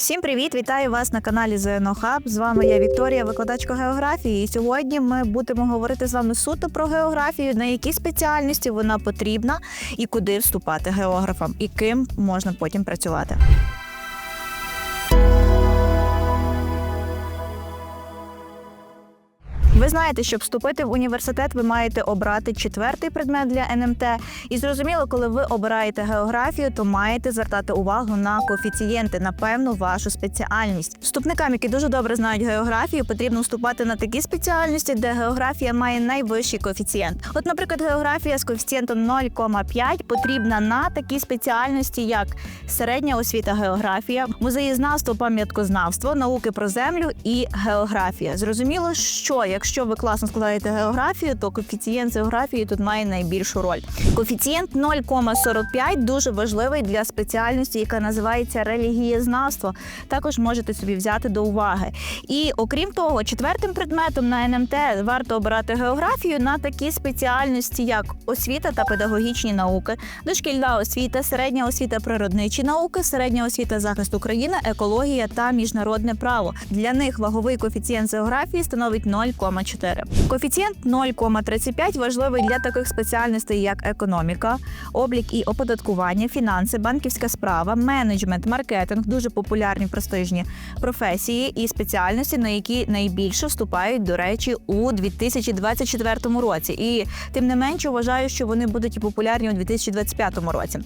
Всім привіт! Вітаю вас на каналі ЗНО Хаб. З вами я Вікторія, викладачка географії. І сьогодні ми будемо говорити з вами суто про географію, на які спеціальності вона потрібна і куди вступати географам, і ким можна потім працювати. Ви знаєте, щоб вступити в університет, ви маєте обрати четвертий предмет для НМТ. І зрозуміло, коли ви обираєте географію, то маєте звертати увагу на коефіцієнти, на певну вашу спеціальність. Вступникам, які дуже добре знають географію, потрібно вступати на такі спеціальності, де географія має найвищий коефіцієнт. От, наприклад, географія з коефіцієнтом 0,5 потрібна на такі спеціальності, як середня освіта географія, музеєзнавство, пам'яткознавство, науки про землю і географія. Зрозуміло, що якщо ви класно складаєте географію, то коефіцієнт з географії тут має найбільшу роль. Коефіцієнт 0,45 дуже важливий для спеціальності, яка називається релігієзнавство. Також можете собі взяти до уваги. І окрім того, четвертим предметом на НМТ варто обирати географію на такі спеціальності, як освіта та педагогічні науки, дошкільна освіта, середня освіта природничі науки, середня освіта захист України, екологія та міжнародне право. Для них ваговий коефіцієнт з географії становить 0,4. Коефіцієнт 0,35 важливий для таких спеціальностей, як економіка, облік і оподаткування, фінанси, банківська справа, менеджмент, маркетинг дуже популярні престижні професії і спеціальності, на які найбільше вступають, до речі, у 2024 році. І тим не менше вважаю, що вони будуть і популярні у 2025 році.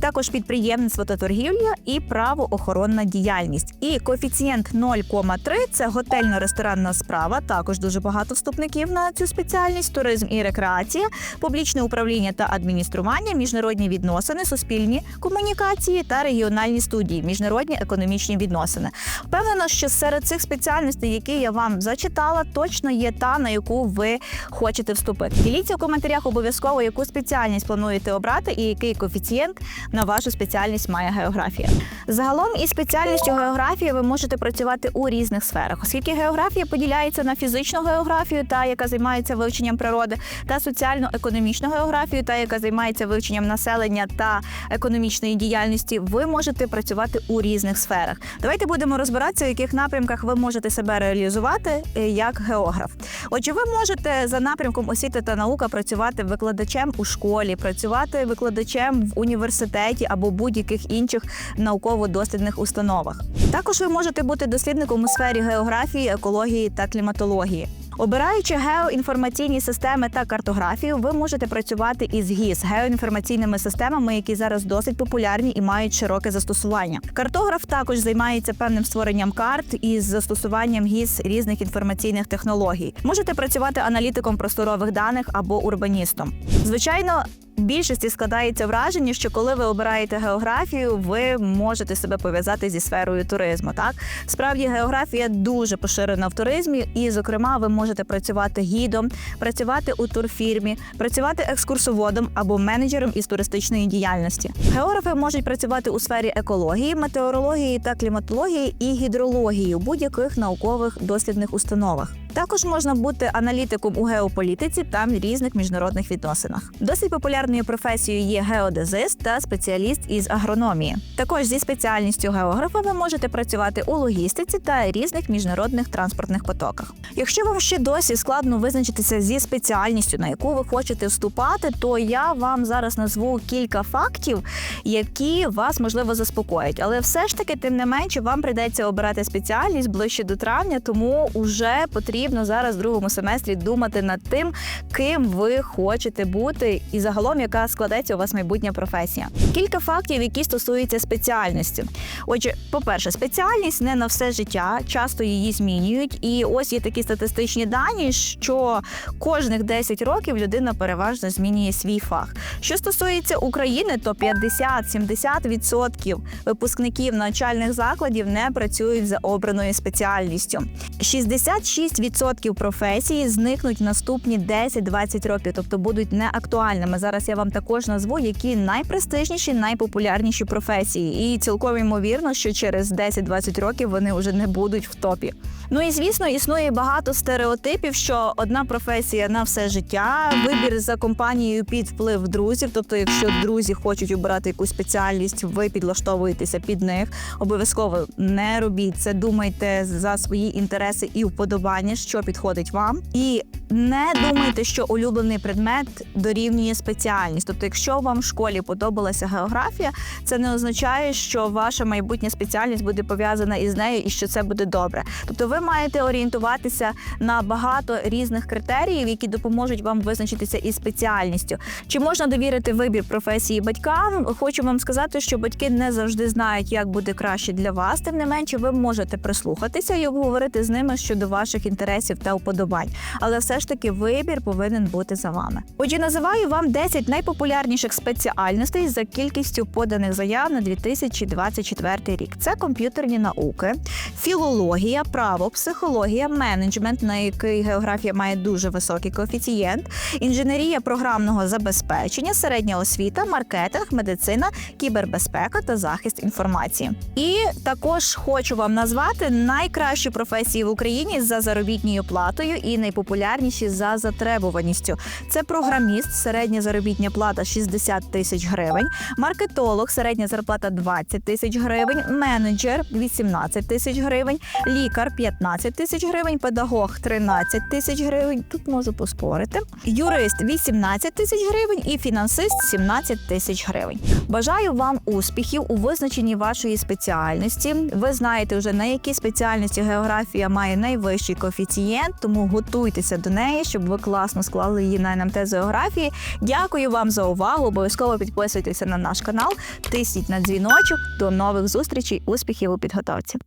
Також підприємництво та торгівля і правоохоронна діяльність. І коефіцієнт 0,3 – це готельно-ресторанна справа. Також дуже багато вступників на цю спеціальність: туризм і рекреація, публічне управління та адміністрування, міжнародні відносини, суспільні комунікації та регіональні студії, міжнародні економічні відносини. Впевнена, що серед цих спеціальностей, які я вам зачитала, точно є та на яку ви хочете вступити. Діліться в коментарях обов'язково, яку спеціальність плануєте обрати і який коефіцієнт на вашу спеціальність має географія. Загалом із спеціальністю географії ви можете працювати у різних сферах, оскільки географія поділяється на фізичну географію, та яка займається вивченням природи, та соціально-економічну географію, та яка займається вивченням населення та економічної діяльності. Ви можете працювати у різних сферах. Давайте будемо розбиратися, в яких напрямках ви можете себе реалізувати е, як географ. Отже, ви можете за напрямком освіти та наука працювати викладачем у школі, працювати викладачем в університеті або будь-яких інших науково-дослідних установах. Також ви можете бути дослідником у сфері географії, екології та кліматології. Обираючи геоінформаційні системи та картографію, ви можете працювати із ГІС геоінформаційними системами, які зараз досить популярні і мають широке застосування. Картограф також займається певним створенням карт із застосуванням ГІС різних інформаційних технологій. Можете працювати аналітиком просторових даних або урбаністом. Звичайно. Більшості складається враження, що коли ви обираєте географію, ви можете себе пов'язати зі сферою туризму. Так справді географія дуже поширена в туризмі, і, зокрема, ви можете працювати гідом, працювати у турфірмі, працювати екскурсоводом або менеджером із туристичної діяльності. Географи можуть працювати у сфері екології, метеорології та кліматології і гідрології у будь-яких наукових дослідних установах. Також можна бути аналітиком у геополітиці та різних міжнародних відносинах. Досить популярною професією є геодезист та спеціаліст із агрономії. Також зі спеціальністю географа ви можете працювати у логістиці та різних міжнародних транспортних потоках. Якщо вам ще досі складно визначитися зі спеціальністю, на яку ви хочете вступати, то я вам зараз назву кілька фактів, які вас можливо заспокоять. Але все ж таки, тим не менше, вам прийдеться обирати спеціальність ближче до травня, тому вже потрібно зараз в другому семестрі думати над тим, ким ви хочете бути, і загалом яка складеться у вас майбутня професія. Кілька фактів, які стосуються спеціальності. Отже, по-перше, спеціальність не на все життя, часто її змінюють. І ось є такі статистичні дані, що кожних 10 років людина переважно змінює свій фах. Що стосується України, то 50-70% випускників навчальних закладів не працюють за обраною спеціальністю. 66% 100% професії зникнуть наступні 10-20 років, тобто будуть неактуальними. Зараз я вам також назву, які найпрестижніші, найпопулярніші професії, і цілком ймовірно, що через 10-20 років вони вже не будуть в топі. Ну і звісно, існує багато стереотипів, що одна професія на все життя, вибір за компанією під вплив друзів. Тобто, якщо друзі хочуть обирати якусь спеціальність, ви підлаштовуєтеся під них. Обов'язково не робіть це. Думайте за свої інтереси і вподобання, що підходить вам, і не думайте, що улюблений предмет дорівнює спеціальність. Тобто, якщо вам в школі подобалася географія, це не означає, що ваша майбутня спеціальність буде пов'язана із нею і що це буде добре. Тобто, ви маєте орієнтуватися на багато різних критеріїв, які допоможуть вам визначитися із спеціальністю. Чи можна довірити вибір професії батькам? Хочу вам сказати, що батьки не завжди знають, як буде краще для вас. Тим не менше, ви можете прислухатися і обговорити з ними щодо ваших інтересів та уподобань. Але все ж таки вибір повинен бути за вами. Отже, називаю вам 10 найпопулярніших спеціальностей за кількістю поданих заяв на 2024 рік. Це комп'ютерні науки, філологія, право, психологія, менеджмент, на який географія має дуже високий коефіцієнт, інженерія програмного забезпечення, середня освіта, маркетинг, медицина, кібербезпека та захист інформації. І також хочу вам назвати найкращі професії в Україні за заробітною платою і найпопулярніші за затребуваністю. Це програміст, середня заробітня плата 60 тисяч гривень, маркетолог, середня зарплата 20 тисяч гривень, менеджер 18 тисяч гривень, лікар 15 тисяч гривень, педагог 13 тисяч гривень. Тут можу поспорити. Юрист 18 тисяч гривень і фінансист 17 тисяч гривень. Бажаю вам успіхів у визначенні вашої спеціальності. Ви знаєте вже на якій спеціальності географія має найвищий коефіцієнт, тому готуйтеся до неї, щоб ви класно склали її на НМТ з географії. Дякую вам за увагу. Обов'язково підписуйтеся на наш канал, тисніть на дзвіночок. До нових зустрічей, успіхів у підготовці.